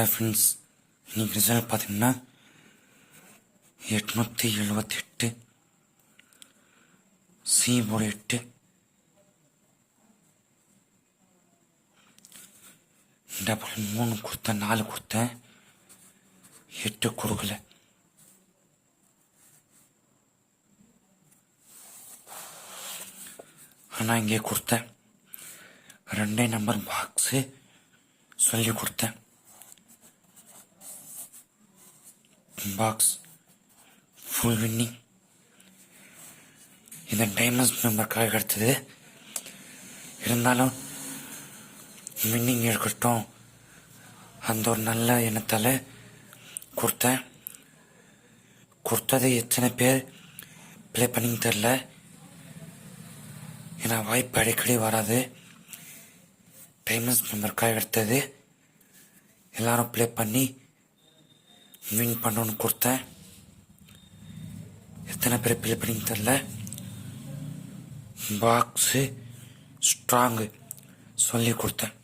Hi friends இன்னைக்கு result பார்த்தீங்கன்னா எட்நூற்றி எழுபத்தி எட்டு சி போர்டு எட்டு டபுள் மூணு கொடுத்தேன் நாலு கொடுத்தேன் எட்டு கொடுக்கல. ஆனால் இங்கே கொடுத்தேன் ரெண்டே நம்பர் பாக்ஸு சொல்லி கொடுத்தேன். பாக்ஸ் ஃபுல் வின்னிங் இந்த டைமண்ட்ஸ் மெம்பருக்காக கிடைச்சது இருந்தாலும் வின்னிங் இருக்கட்டும். அந்த ஒரு நல்ல எண்ணத்தால் கொடுத்தேன். கொடுத்தது எத்தனை பேர் ப்ளே பண்ணிங்க தெரில ஏன்னா வாய்ப்பு அடிக்கடி வராது. டைமண்ட்ஸ் மெம்பருக்காக எடுத்தது எல்லாரும் ப்ளே பண்ணி வின் பண்ணணும்னு கொடுத்தேன். எத்தனை பேர் பில் பண்ணிங்க தெரில பாக்ஸு ஸ்ட்ராங்கு சொல்லி கொடுத்தேன்.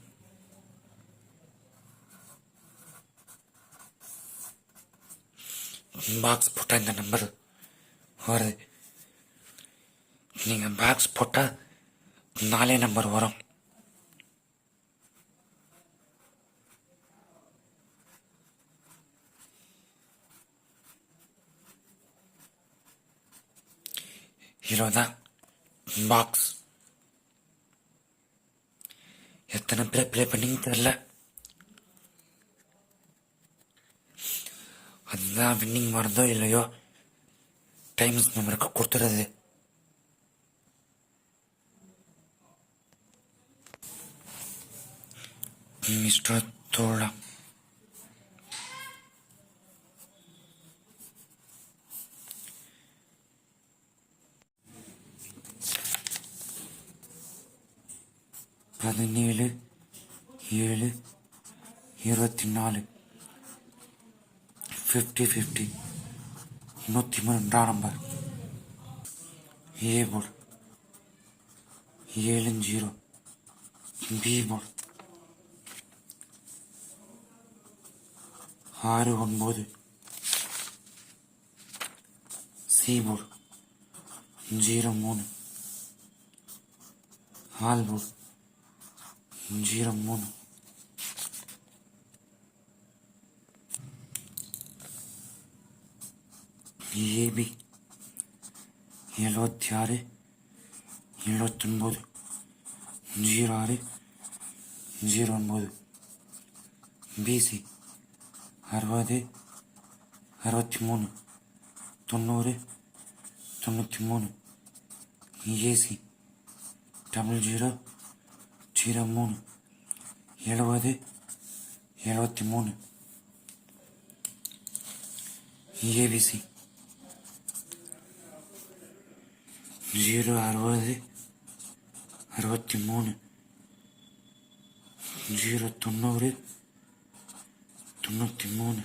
பாக்ஸ் போட்டால் இந்த நம்பர் வருது. நீங்கள் பாக்ஸ் போட்டால் நாலே நம்பர் வரும். ஹீரோ தான் பாக்ஸ் எத்தனை பேர் ப்ளே பண்ணிங்க தெரில அதுதான் வின்னிங் வருதோ இல்லையோ? டைம்ஸ் நம்பருக்கு கொடுத்துறது. மிஸ்டர் தோழா. பதினேழு ஏழு இருபத்தி நாலு ஃபிஃப்டி ஃபிஃப்டி நூற்றி மூன்றாம் நம்பர் ஏ போர்டு ஏழு ஜீரோ பி போர்டு ஆறு ஒன்பது. சி போர்டு ஜீரோ மூணு. ஆல் போர்டு ஜீரோ மூணு ஏபி எழுபத்தி ஆறு எழுபத்தொன்பது ஜீரோ ஆறு ஜீரோ ஒன்பது பிசி அறுபது அறுபத்தி மூணு தொண்ணூறு தொண்ணூற்றி மூணு ஏசி டபுள் ஜீரோ ஜீரோ மூணு. எழுபது. எழுபத்தி மூணு. ஏபிசி. ஜீரோ அறுபது. அறுபத்தி மூணு. ஜீரோ தொண்ணூறு. தொண்ணூற்றி மூணு.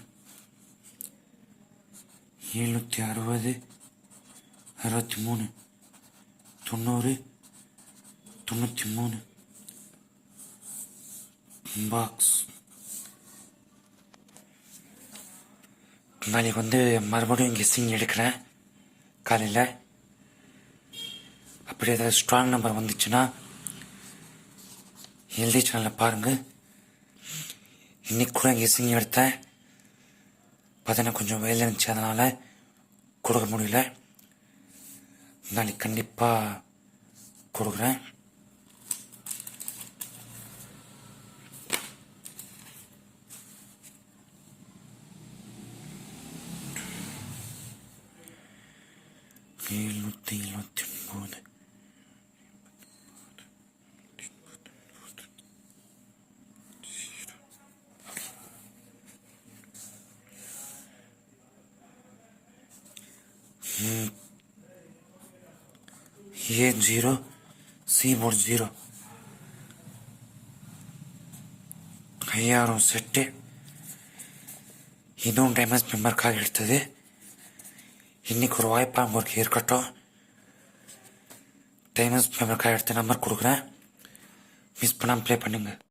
எழுநூற்றி அறுபது. அறுபத்தி மூணு. தொண்ணூறு. தொண்ணூற்றி மூணு. பாக்ஸ் நாளைக்கு வந்து மறுபடியும் கெஸ்ஸிங் எடுக்கிறேன். காலையில். அப்படி ஏதாவது ஸ்ட்ராங் நம்பர் வந்துச்சுன்னா எழுதி சேனலில் பாருங்கள் இன்னைக்கு கூட கெஸ்ஸிங் எடுத்தேன். பார்த்தீங்கன்னா கொஞ்சம் வேலை இருந்துச்சு அதனால் கொடுக்க முடியல. நாளைக்கு கண்டிப்பாக கொடுக்குறேன். எழுநூற்றி எழுபத்தி ஒன்பது A zero C board zero ஐயாயிரம் செட்டு இதுவும் டைமண்ட்ஸ் மெம்பருக்காக எடுத்தது இன்னைக்கு ஒரு வாய்ப்பாக உங்களுக்கு இருக்கட்டும். டைமண்ட்ஸ் மெம்பருக்காக எடுத்த நம்பர் கொடுக்குறேன். மிஸ் பண்ணாமல் ப்ளே பண்ணுங்கள்